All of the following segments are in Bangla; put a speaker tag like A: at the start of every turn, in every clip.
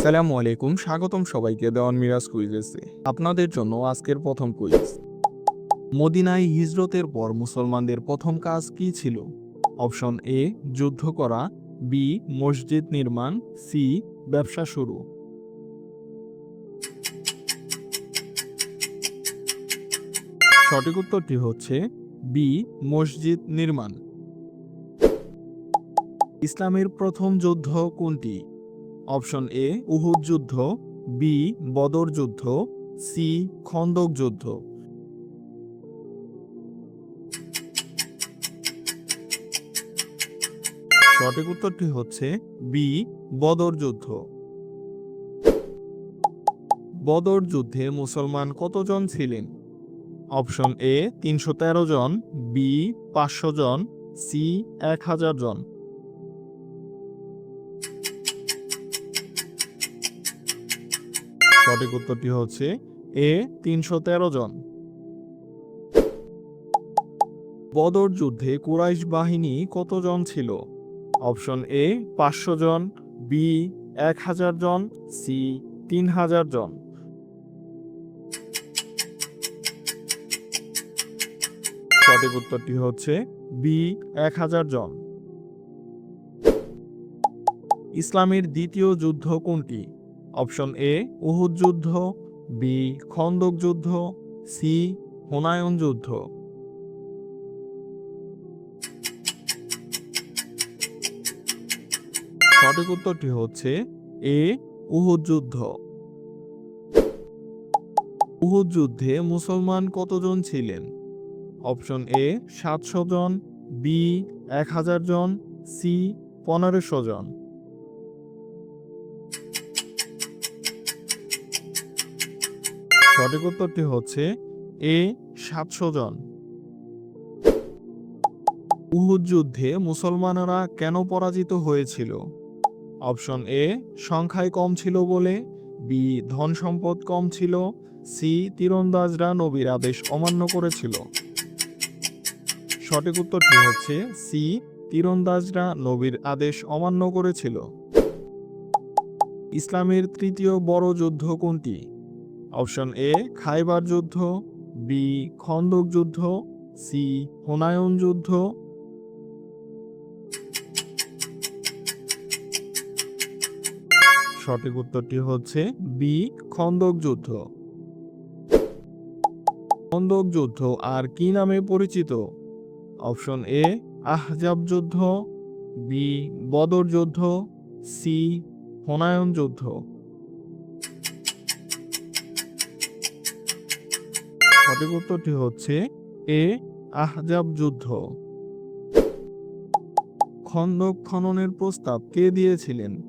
A: আসসালামু আলাইকুম, স্বাগতম সবাইকে দেওয়ান মিরাজ কুইজেসে আপনাদের জন্য আজকের প্রথম কুইজ। মদিনায় হিজরতের পর মুসলমানদের প্রথম কাজ কি ছিল? অপশন এ, যুদ্ধ করা, বি, মসজিদ নির্মাণ, সি, ব্যবসা শুরু। সঠিক উত্তরটি হচ্ছে বি, মসজিদ নির্মাণ। ইসলামের প্রথম যুদ্ধ কোনটি? অপশন এ, উহুদ যুদ্ধ, বি, বদর যুদ্ধ, সি, খন্দক যুদ্ধ। সঠিক উত্তরটি হচ্ছে বি, বদর যুদ্ধ। বদর যুদ্ধে মুসলমান কতজন ছিলেন? অপশন এ, তিনশো তেরো জন, বি, পাঁচশো জন, সি, এক হাজার জন। সঠিক উত্তরটি হচ্ছে এ, তিনশো তেরো জন। বদর যুদ্ধে কুরাইশ বাহিনী কতজন ছিল? অপশন এ, পাঁচশো জন, বি, এক হাজার জন, সি, তিন হাজার জন। সঠিক উত্তরটি হচ্ছে বি, এক হাজার জন। ইসলামের দ্বিতীয় যুদ্ধ কোনটি? অপশন এ, উহুদ যুদ্ধ, বি, খন্দক যুদ্ধ, সি, হুনায়ন যুদ্ধ। সঠিক উত্তরটি হচ্ছে এ, উহুদ যুদ্ধ। উহুদ যুদ্ধে মুসলমান কতজন ছিলেন? অপশন এ, সাতশো জন, বি, এক হাজার জন, সি, পনেরোশো জন। সঠিক উত্তরটি হচ্ছে এ, সাতশো জন। উহুদ যুদ্ধে মুসলমানরা কেন পরাজিত হয়েছিল? অপশন এ, সংখ্যায় কম ছিল বলে, বি, ধন সম্পদ কম ছিল, সি, তীরন্দাজরা নবীর আদেশ অমান্য করেছিল। সঠিক উত্তরটি হচ্ছে সি, তীরন্দাজরা নবীর আদেশ অমান্য করেছিল। ইসলামের তৃতীয় বড় যুদ্ধ কোনটি? অপশন এ খাইবার যুদ্ধ বি খন্দক যুদ্ধ সি হুনায়ন যুদ্ধ। সঠিক উত্তরটি হচ্ছে বি খন্দক যুদ্ধ। খন্দক যুদ্ধ আর কি নামে পরিচিত? অপশন এ আহজাব যুদ্ধ বি বদর যুদ্ধ সি হুনায়ন যুদ্ধ। সঠিক উত্তরটি হচ্ছে এ, আহজাব যুদ্ধ। খন্দক খননের প্রস্তাব কে দিয়েছিলেন?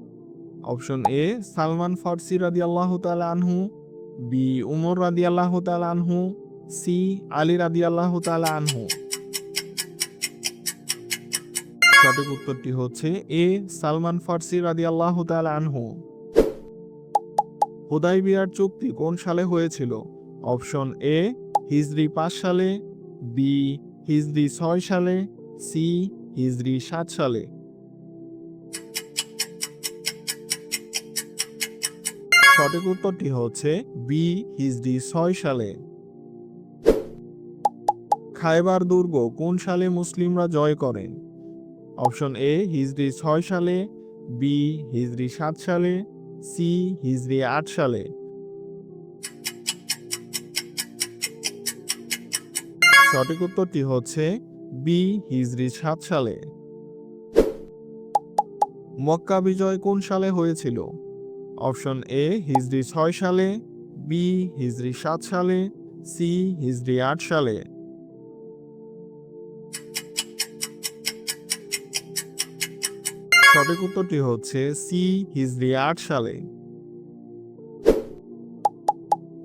A: অপশন এ, সালমান ফার্সি রাদি আল্লাহ আনহু, বি, উমর রাদি আল্লাহ আনহু, সি, আলী রাদি আল্লাহ আনহু। সঠিক উত্তরটি হচ্ছে এ, সালমান ফার্সি রাদি আল্লাহ আনহু। হুদাইবিয়ার চুক্তি কোন সালে হয়েছিল? অপশন এ হিজরি পাঁচ সালে, বি, হিজরি ছয় সালে, সি, হিজরি সাত সালে। সঠিক উত্তরটি হচ্ছে বি, হিজরি ছয় সালে। খাইবার দুর্গ কোন সালে মুসলিমরা জয় করেন? অপশন এ, হিজরি ছয় সালে, বি, হিজরি সাত সালে, সি, হিজরি আট সালে। সঠিক উত্তরটি হচ্ছে বি হিজরি সাত সালে। মক্কা বিজয় কোন সালে হয়েছিল? অপশন এ, হিজরি ছয় সালে, বি, হিজরি সাত সালে, সি, হিজরি আট সালে। সঠিক উত্তরটি হচ্ছে সি, হিজরি আট সালে।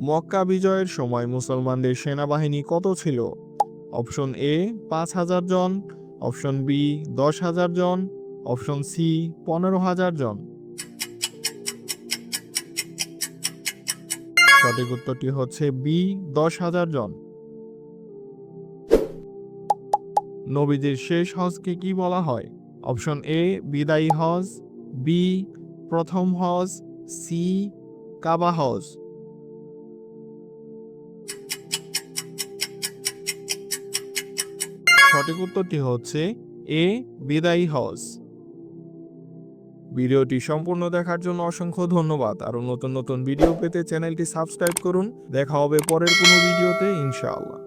A: মক্কা বিজয়ের সময় মুসলমানদের সেনাবাহিনী কত ছিল? অপশন এ পাঁচ হাজার জন, অপশন বি দশ হাজার জন, অপশন সি পনেরো হাজার জন। সঠিক উত্তরটি হচ্ছে বি দশ হাজার জন। নবীদের শেষ হজকে কি বলা হয়? অপশন এ বিদায়ী হজ, বি প্রথম হজ, সি কাবা হজ। সঠিক উত্তরটি হচ্ছে এ, বিদায়ী হজ। ভিডিওটি সম্পূর্ণ দেখার জন্য অসংখ্য ধন্যবাদ। আরও নতুন নতুন ভিডিও পেতে চ্যানেলটি সাবস্ক্রাইব করুন। দেখা হবে পরের কোনো ভিডিওতে, ইনশাআল্লাহ।